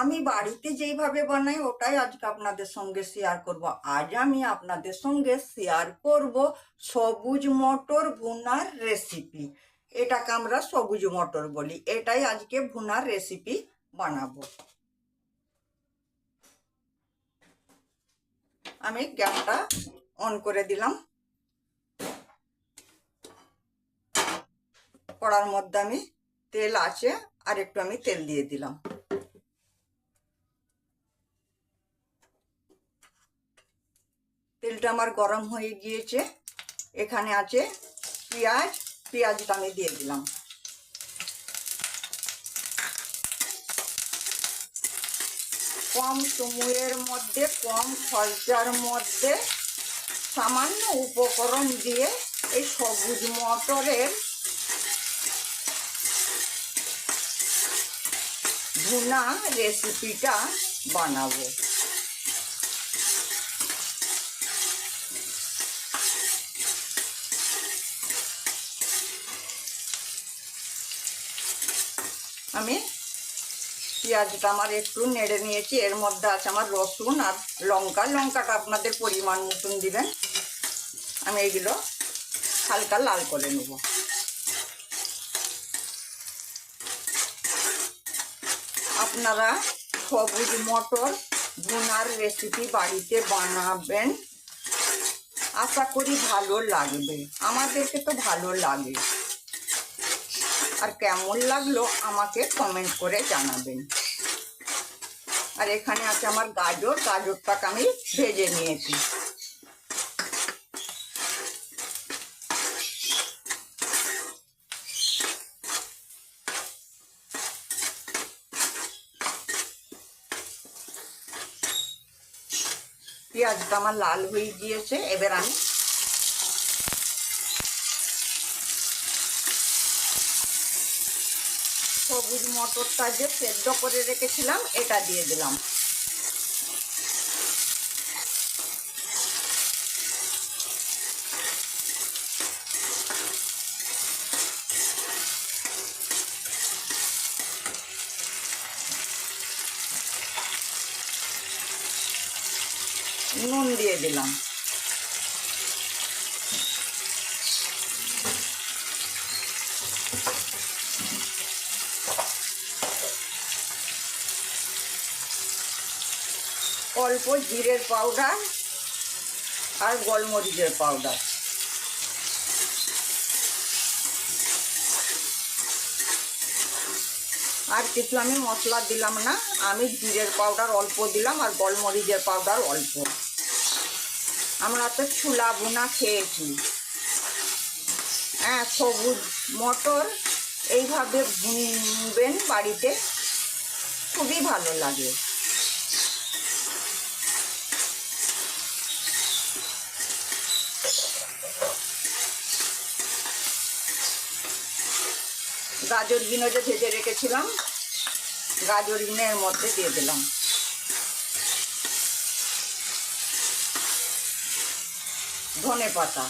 আমি বাড়িতে যেইভাবে বানাই, ওটাই আজকে আপনাদের সঙ্গে শেয়ার করব। আজ আমি আপনাদের সঙ্গে শেয়ার করব সবুজ মটর ভুনার রেসিপি এটাকে আমরা সবুজ মটর বলি। এটাই আজকে ভুনার রেসিপি বানাবো। আমি গ্যাসটা অন করে দিলাম। কড়ার মধ্যে আমি তেল আছে, আর একটু আমি তেল দিয়ে দিলাম। তেলটা আমার গরম হয়ে গিয়েছে। এখানে আছে পেঁয়াজ। পেঁয়াজটা আমি দিয়ে দিলাম। কম সময়ের মধ্যে, কম খরচার মধ্যে সামান্য উপকরণ দিয়ে এই সবুজ মটরের ভুনা রেসিপিটা বানাবো। আমি পেঁয়াজটা আমার একটু নেড়ে নিয়েছি। এর মধ্যে আছে আমার রসুন আর লঙ্কা। লঙ্কাটা আপনাদের পরিমাণ মতন দিবেন। আমি এগুলো হালকা লাল করে নেব। আপনারা সবুজ মটর ভুনার রেসিপি বাড়িতে বানাবেন। আশা করি ভালো লাগবে। আমাদেরকে তো ভালো লাগে। আর কেমন লাগল আমাকে কমেন্ট করে জানাবেন। আর এখানে আছে আমার গাজর, গাজরটাকে আমি ভেজে নিয়েছি। পেঁয়াজটা আমার লাল হয়ে গিয়েছে, এবার আমি সবুজ মটরটা যে সেদ্ধ করে রেখেছিলাম এটা দিয়ে দিলাম। নুন দিয়ে দিলাম। অল্প জিরের পাউডার আর গোলমরিচের পাউডার। আর কিছু আমি মশলা দিলাম না, আমি জিরের পাউডার অল্প দিলাম আর গোলমরিচের পাউডার অল্প। আমরা তো ছুলা বোনা খেয়েছি। হ্যাঁ সবুজ মটর এইভাবে বুনবেন বাড়িতে, খুবই ভালো লাগে। গাজর বিনো যে ভেজে রেখেছিলাম, গাজর বিনের মধ্যে দিয়ে দিলাম। ধনে পাতা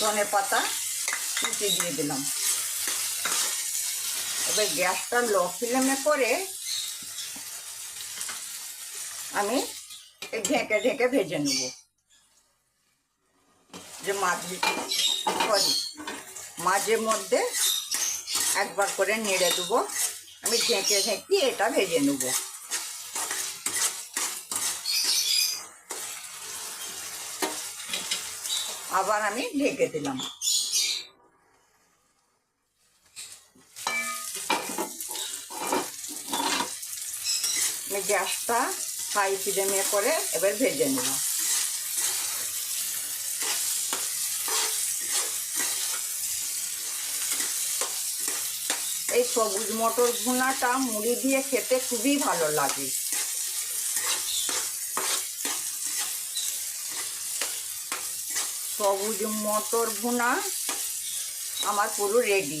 ধনে পাতা কুচি দিয়ে দিলাম। এবার গ্যাসটা লো ফ্লেমে করে আমি ঢেকে ঢেকে ভেজে নেব। যে মাছ মাঝে মধ্যে একবার করে নেড়ে দেবো। আমি ঢেকে ঢেকে এটা ভেজে নেব। আবার আমি ঢেকে দিলাম। গ্যাসটা হাই ফ্লেমে করে এবার ভেজে নিলাম এই সবুজ মটর ভুনাটা মুড়ি দিয়ে খেতে খুবই ভালো লাগে। সবুজ মটর ভুনা আমার পুরো রেডি